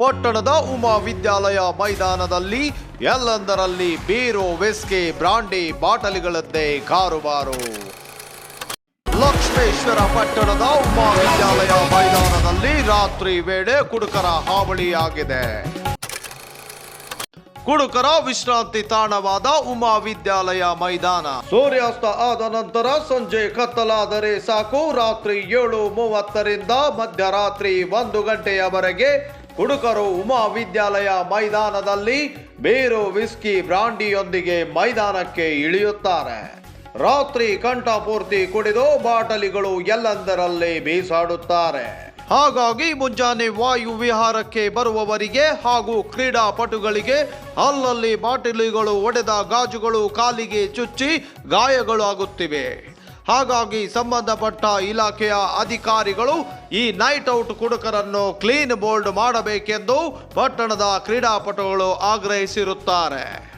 ಪಟ್ಟಣದ ಉಮಾ ವಿದ್ಯಾಲಯ ಮೈದಾನದಲ್ಲಿ ಎಲ್ಲಂದರಲ್ಲಿ ಬೀರು, ವಿಸ್ಕಿ, ಬ್ರಾಂಡಿ ಬಾಟಲಿಗಳದ್ದೇ ಕಾರುಬಾರು. ಲಕ್ಷ್ಮೇಶ್ವರ ಪಟ್ಟಣದ ಉಮಾ ವಿದ್ಯಾಲಯ ಮೈದಾನದಲ್ಲಿ ರಾತ್ರಿ ವೇಳೆ ಕುಡುಕರ ಹಾವಳಿಯಾಗಿದೆ. ಕುಡುಕರ ವಿಶ್ರಾಂತಿ ತಾಣವಾದ ಉಮಾ ವಿದ್ಯಾಲಯ ಮೈದಾನ. ಸೂರ್ಯಾಸ್ತ ಆದ ನಂತರ ಸಂಜೆ ಕತ್ತಲಾದರೆ ಸಾಕು. ರಾತ್ರಿ ಏಳು ಮೂವತ್ತರಿಂದ ಮಧ್ಯರಾತ್ರಿ ಒಂದು ಗಂಟೆಯವರೆಗೆ ಕುಡುಕರು ಉಮಾ ವಿದ್ಯಾಲಯ ಮೈದಾನದಲ್ಲಿ ಬೇರು ವಿಸ್ಕಿ ಬ್ರಾಂಡಿಯೊಂದಿಗೆ ಮೈದಾನಕ್ಕೆ ಇಳಿಯುತ್ತಾರೆ. ರಾತ್ರಿ ಕಂಠಪೂರ್ತಿ ಕುಡಿದು ಬಾಟಲಿಗಳು ಎಲ್ಲಂದರಲ್ಲಿ ಬೀಸಾಡುತ್ತಾರೆ. ಹಾಗಾಗಿ ಮುಂಜಾನೆ ವಾಯು ವಿಹಾರಕ್ಕೆ ಬರುವವರಿಗೆ ಹಾಗೂ ಕ್ರೀಡಾಪಟುಗಳಿಗೆ ಅಲ್ಲಲ್ಲಿ ಬಾಟಲಿಗಳು ಒಡೆದ ಗಾಜುಗಳು ಕಾಲಿಗೆ ಚುಚ್ಚಿ ಗಾಯಗಳು ಆಗುತ್ತಿವೆ ಹಾಗಾಗಿ ಸಂಬಂಧಪಟ್ಟ ಇಲಾಖೆಯ ಅಧಿಕಾರಿಗಳು ಈ ನೈಟ್ ಔಟ್ ಕುಡುಕರನ್ನು ಕ್ಲೀನ್ ಬೋಲ್ಡ್ ಮಾಡಬೇಕೆಂದು ಪಟ್ಟಣದ ಕ್ರೀಡಾಪಟುಗಳು ಆಗ್ರಹಿಸಿರುತ್ತಾರೆ.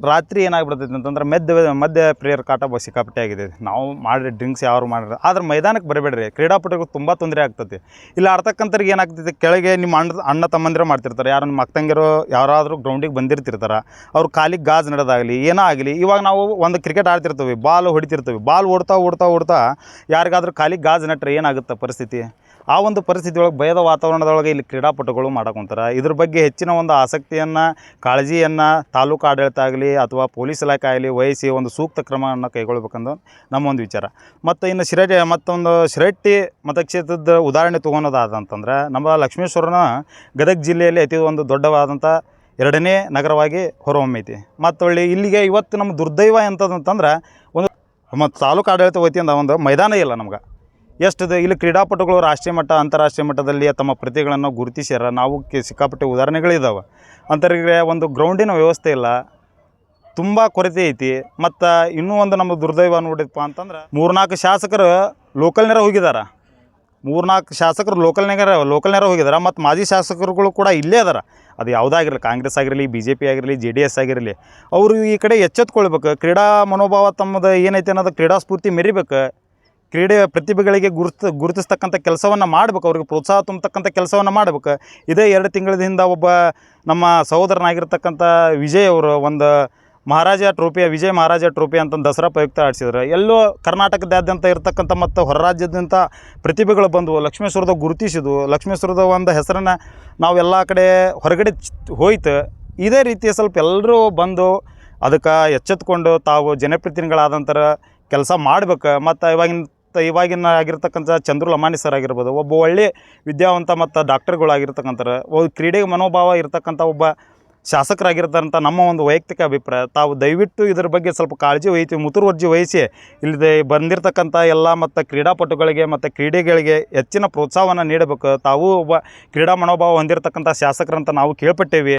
ರಾತ್ರಿ ಏನಾಗ್ಬಿಡ್ತೈತೆ ಅಂತಂದ್ರೆ ಮಧ್ಯ ಮಧ್ಯ ಪ್ರೇಯರ್ ಕಾಟ ಸಿಕ್ಕಾಪಟ್ಟೆ ಆಗಿದೆ. ನಾವು ಮಾಡಿ ಡ್ರಿಂಕ್ಸ್ ಯಾರು ಮಾಡಿದ್ರೆ ಆದ್ರೆ ಮೈದಾನಕ್ಕೆ ಬರಬೇಡ್ರಿ. ಕ್ರೀಡಾಪಟುಗಳು ತುಂಬ ತೊಂದರೆ ಆಗ್ತೈತಿ. ಇಲ್ಲಿ ಆಡ್ತಕ್ಕಂಥವ್ರಿಗೆ ಏನಾಗ್ತೈತೆ? ಕೆಳಗೆ ನಿಮ್ಮ ಅಣ್ಣ ಅಣ್ಣ ತಮ್ಮಂದಿರ ಮಾಡ್ತಿರ್ತಾರೆ. ಯಾರು ನಿಮ್ಮ ಅಕ್ಕಂಗಿರೋ ಯಾರಾದರೂ ಗ್ರೌಂಡಿಗೆ ಬಂದಿರ್ತಿರ್ತಾರೆ. ಅವ್ರ ಕಾಲಿಗೆ ಗಾಜ್ ನಡೆದಾಗಲಿ, ಏನೋ ಆಗಲಿ, ಇವಾಗ ನಾವು ಒಂದು ಕ್ರಿಕೆಟ್ ಆಡ್ತಿರ್ತೀವಿ, ಬಾಲ್ ಹೊಡಿತಿರ್ತೀವಿ, ಬಾಲ್ ಓಡ್ತಾ ಓಡ್ತಾ ಓಡ್ತಾ ಯಾರಿಗಾದ್ರೂ ಕಾಲಿಗೆ ಗಾಜ್ ನಟ್ರೆ ಏನಾಗುತ್ತೆ ಪರಿಸ್ಥಿತಿ? ಆ ಒಂದು ಪರಿಸ್ಥಿತಿ ಒಳಗೆ ಭಯದ ವಾತಾವರಣದೊಳಗೆ ಇಲ್ಲಿ ಕ್ರೀಡಾಪಟುಗಳು ಮಾಡಕೊಂತಾರೆ ಇದ್ರ ಬಗ್ಗೆ ಹೆಚ್ಚಿನ ಒಂದು ಆಸಕ್ತಿಯನ್ನು, ಕಾಳಜಿಯನ್ನು ತಾಲೂಕು ಆಡಳಿತ ಆಗಲಿ ಅಥವಾ ಪೊಲೀಸ್ ಇಲಾಖೆ ಆಗಲಿ ವಹಿಸಿ ಒಂದು ಸೂಕ್ತ ಕ್ರಮವನ್ನು ಕೈಗೊಳ್ಬೇಕಂದು ನಮ್ಮ ಒಂದು ವಿಚಾರ. ಮತ್ತು ಇನ್ನು ಶಿರಟ್ಟಿ ಮತ್ತೊಂದು ಶಿರಟ್ಟಿ ಮತಕ್ಷೇತ್ರದ ಉದಾಹರಣೆ ತೊಗೊಳೋದಾದಂತಂದ್ರೆ ನಮ್ಮ ಲಕ್ಷ್ಮೇಶ್ವರನ ಗದಗ ಜಿಲ್ಲೆಯಲ್ಲಿ ಅತಿ ಒಂದು ದೊಡ್ಡವಾದಂಥ ಎರಡನೇ ನಗರವಾಗಿ ಹೊರಹೊಮ್ಮೈತಿ ಮತ್ತು ಒಳ್ಳೆ ಇಲ್ಲಿಗೆ ಇವತ್ತು ನಮ್ಮ ದುರ್ದೈವ ಎಂಥದಂತಂದ್ರೆ ಒಂದು ಮತ್ತು ತಾಲೂಕು ಆಡಳಿತ ವತಿಯಿಂದ ಒಂದು ಮೈದಾನ ಇಲ್ಲ ನಮ್ಗೆ. ಎಷ್ಟಿದೆ ಇಲ್ಲಿ ಕ್ರೀಡಾಪಟುಗಳು ರಾಷ್ಟ್ರೀಯ ಮಟ್ಟ, ಅಂತಾರಾಷ್ಟ್ರೀಯ ಮಟ್ಟದಲ್ಲಿ ತಮ್ಮ ಪ್ರತಿಗಳನ್ನು ಗುರುತಿಸ್ಯಾರ. ನಾವು ಸಿಕ್ಕಾಪಟ್ಟೆ ಉದಾಹರಣೆಗಳಿದ್ದಾವೆ ಅಂತರಿಗೆ ಒಂದು ಗ್ರೌಂಡಿನ ವ್ಯವಸ್ಥೆ ಇಲ್ಲ. ತುಂಬ ಕೊರತೆ ಐತಿ. ಮತ್ತು ಇನ್ನೂ ಒಂದು ನಮ್ಮ ದುರ್ದೈವ ನೋಡಿದಪ್ಪ ಅಂತಂದ್ರೆ, ಮೂರ್ನಾಲ್ಕು ಶಾಸಕರು ಲೋಕಲ್ನಾರ ಹೋಗಿದ್ದಾರೆ ಮೂರ್ನಾಲ್ಕು ಶಾಸಕರು ಲೋಕಲ್ನಾಗ ಲೋಕಲ್ನಾರ ಹೋಗಿದ್ದಾರೆ ಮತ್ತು ಮಾಜಿ ಶಾಸಕರುಗಳು ಕೂಡ ಇಲ್ಲೇ ಅದಾರ. ಅದು ಯಾವುದಾಗಿರಲಿ ಕಾಂಗ್ರೆಸ್ ಆಗಿರಲಿ ಬಿ ಜೆ ಪಿ ಆಗಿರಲಿ, ಜೆ ಡಿ ಎಸ್ ಆಗಿರಲಿ, ಅವರು ಈ ಕಡೆ ಎಚ್ಚೆತ್ಕೊಳ್ಬೇಕು. ಕ್ರೀಡಾ ಮನೋಭಾವ ತಮ್ಮದು ಏನೈತೆ ಅನ್ನೋದು ಕ್ರೀಡಾ ಸ್ಫೂರ್ತಿ ಮೆರಿಬೇಕು. ಕ್ರೀಡೆ ಪ್ರತಿಭೆಗಳಿಗೆ ಗುರುತ, ಗುರುತಿಸ್ತಕ್ಕಂಥ ಕೆಲಸವನ್ನು ಮಾಡ್ಬೇಕು. ಅವ್ರಿಗೆ ಪ್ರೋತ್ಸಾಹ ತುಂಬತಕ್ಕಂಥ ಕೆಲಸವನ್ನು ಮಾಡ್ಬೇಕು. ಇದೇ ಎರಡು ತಿಂಗಳ ಹಿಂದೆ ಒಬ್ಬ ನಮ್ಮ ಸಹೋದರನಾಗಿರ್ತಕ್ಕಂಥ ವಿಜಯ್ ಅವರು ಒಂದು ಮಹಾರಾಜ ಟ್ರೋಫಿಯ, ವಿಜಯ್ ಮಹಾರಾಜ ಟ್ರೋಫಿ ಅಂತ ದಸರಾ ಪ್ರಯುಕ್ತ ಆಡಿಸಿದ್ರು ಎಲ್ಲೋ ಕರ್ನಾಟಕದಾದ್ಯಂತ ಇರತಕ್ಕಂಥ ಮತ್ತು ಹೊರ ರಾಜ್ಯದಂಥ ಪ್ರತಿಭೆಗಳು ಬಂದವು ಲಕ್ಷ್ಮೇಶ್ವರದ ಗುರುತಿಸಿದ್ವು ಲಕ್ಷ್ಮೇಶ್ವರದ ಒಂದು ಹೆಸರನ್ನು ನಾವು ಎಲ್ಲ ಕಡೆ ಹೊರಗಡೆ ಹೋಯ್ತು. ಇದೇ ರೀತಿಯ ಸ್ವಲ್ಪ ಎಲ್ಲರೂ ಬಂದು ಅದಕ್ಕೆ ಎಚ್ಚೆತ್ಕೊಂಡು ತಾವು ಜನಪ್ರತಿನಿಧಿಗಳಾದಂಥರ ಕೆಲಸ ಮಾಡ್ಬೇಕು. ಮತ್ತು ಇವಾಗಿನ ಇವಾಗಿನ ಆಗಿರ್ತಕ್ಕಂಥ ಚಂದ್ರು ಲಮಾನಿ ಸರ್ ಆಗಿರ್ಬೋದು, ಒಬ್ಬ ಒಳ್ಳೆ ವಿದ್ಯಾವಂತ ಮತ್ತು ಡಾಕ್ಟರ್ಗಳಾಗಿರ್ತಕ್ಕಂಥರು ಒಬ್ಬ ಕ್ರೀಡೆಗೆ ಮನೋಭಾವ ಇರತಕ್ಕಂಥ ಒಬ್ಬ ಶಾಸಕರಾಗಿರ್ತಾರಂಥ ನಮ್ಮ ಒಂದು ವೈಯಕ್ತಿಕ ಅಭಿಪ್ರಾಯ. ತಾವು ದಯವಿಟ್ಟು ಇದ್ರ ಬಗ್ಗೆ ಸ್ವಲ್ಪ ಕಾಳಜಿ ವಹಿಸಿ ಮುತುವರ್ಜಿ ವಹಿಸಿ, ಇಲ್ಲಿದೆ ಬಂದಿರತಕ್ಕಂಥ ಎಲ್ಲ ಮತ್ತು ಕ್ರೀಡಾಪಟುಗಳಿಗೆ ಮತ್ತು ಕ್ರೀಡೆಗಳಿಗೆ ಹೆಚ್ಚಿನ ಪ್ರೋತ್ಸಾಹವನ್ನು ನೀಡಬೇಕು. ತಾವು ಒಬ್ಬ ಕ್ರೀಡಾ ಮನೋಭಾವ ಹೊಂದಿರತಕ್ಕಂಥ ಶಾಸಕರಂತ ನಾವು ಕೇಳ್ಪಟ್ಟೇವಿ.